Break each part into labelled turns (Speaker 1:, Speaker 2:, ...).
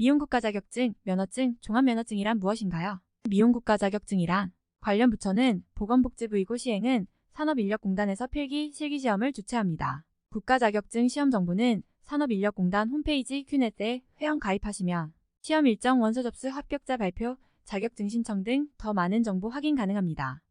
Speaker 1: 미용국가 자격증, 면허증, 종합면허증이란 무엇인가요? 미용국가 자격증이란 관련 부처는 보건복지부이고 시행은 산업인력공단에서 필기, 실기시험을 주최합니다. 국가자격증 시험 정보는 산업인력공단 홈페이지 큐넷에 회원 가입하시면 시험 일정 원서 접수 합격자 발표, 자격증 신청 등 더 많은 정보 확인 가능합니다.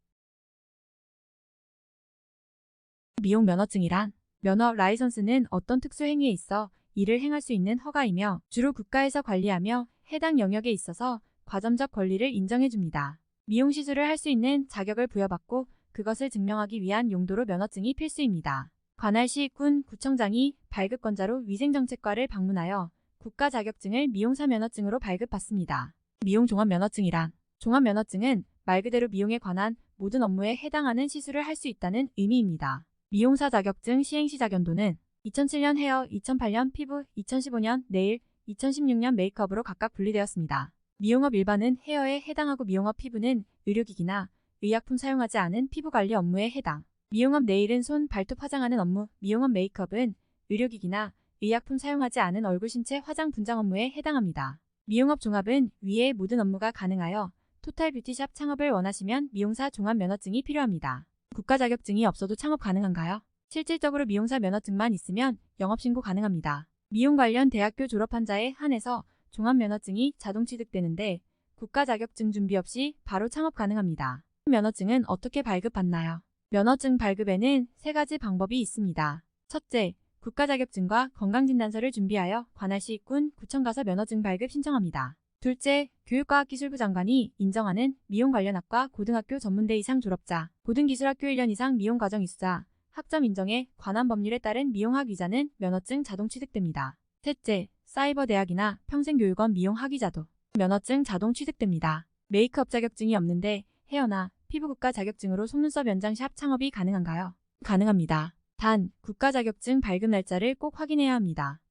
Speaker 1: 미용 면허증이란 면허 라이선스는 어떤 특수 행위에 있어 이를 행할 수 있는 허가이며 주로 국가에서 관리하며 해당 영역에 있어서 과점적 권리를 인정해 줍니다. 미용 시술을 할 수 있는 자격을 부여받고 그것을 증명하기 위한 용도로 면허증이 필수입니다. 관할 시 군 구청장이 발급권자로 위생정책과를 방문하여 국가 자격증을 미용사 면허증으로 발급받습니다. 미용 종합 면허증이란 종합 면허증은 말 그대로 미용에 관한 모든 업무에 해당하는 시술을 할 수 있다는 의미입니다. 미용사 자격증 시행시 자견도는 2007년 헤어, 2008년 피부, 2015년 네일, 2016년 메이크업으로 각각 분리되었습니다. 미용업 일반은 헤어에 해당하고 미용업 피부는 의료기기나 의약품 사용하지 않은 피부관리 업무에 해당. 미용업 네일은 손, 발톱 화장하는 업무, 미용업 메이크업은 의료기기나 의약품 사용하지 않은 얼굴 신체 화장 분장 업무에 해당합니다. 미용업 종합은 위의 모든 업무가 가능하여 토탈 뷰티샵 창업을 원하시면 미용사 종합 면허증이 필요합니다. 국가 자격증이 없어도 창업 가능한가요? 실질적으로 미용사 면허증만 있으면 영업신고 가능합니다. 미용 관련 대학교 졸업한 자에 한해서 종합면허증이 자동 취득되는데 국가 자격증 준비 없이 바로 창업 가능합니다. 면허증은 어떻게 발급받나요? 면허증 발급에는 세 가지 방법이 있습니다. 첫째, 국가 자격증과 건강진단서를 준비하여 관할시 군 구청 가서 면허증 발급 신청합니다. 둘째, 교육과학기술부 장관이 인정하는 미용 관련 학과 고등학교 전문대 이상 졸업자, 고등기술학교 1년 이상 미용 과정 이수자, 학점 인정에 관한 법률에 따른 미용학 위자는 면허증 자동 취득됩니다. 셋째, 사이버 대학이나 평생교육원 미용 학 위자도 면허증 자동 취득됩니다. 메이크업 자격증이 없는데 헤어나 피부국가 자격증으로 속눈썹 연장 샵 창업이 가능한가요? 가능합니다. 단, 국가 자격증 발급 날짜를 꼭 확인해야 합니다.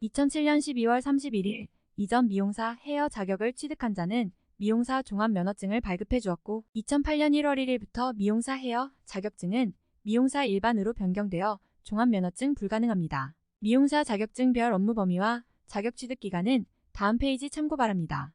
Speaker 1: 2007년 12월 31일 이전 미용사 헤어 자격을 취득한 자는 미용사 종합면허증을 발급해 주었고 2008년 1월 1일부터 미용사 헤어 자격증은 미용사 일반으로 변경되어 종합면허증 불가능합니다. 미용사 자격증별 업무 범위와 자격 취득 기간은 다음 페이지 참고 바랍니다.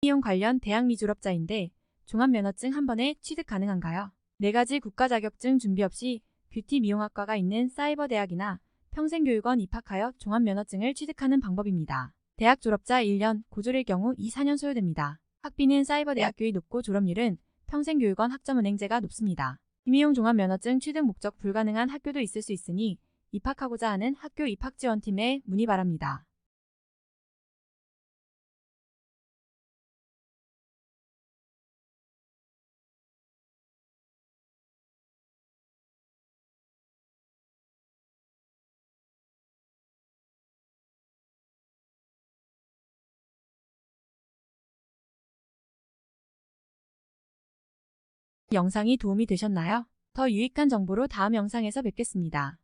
Speaker 1: 미용 관련 대학 미졸업자인데 종합면허증 한 번에 취득 가능한가요? 네 가지 국가 자격증 준비 없이 뷰티 미용학과가 있는 사이버 대학이나 평생교육원 입학하여 종합면허증을 취득하는 방법입니다. 대학 졸업자 1년, 고졸일 경우 2, 4년 소요됩니다. 학비는 사이버 대학교의 높고 졸업률은 평생교육원 학점은행제가 높습니다. 임의용 종합면허증 취득 목적 불가능한 학교도 있을 수 있으니 입학하고자 하는 학교 입학지원팀에 문의 바랍니다. 영상이 도움이 되셨나요? 더 유익한 정보로 다음 영상에서 뵙겠습니다.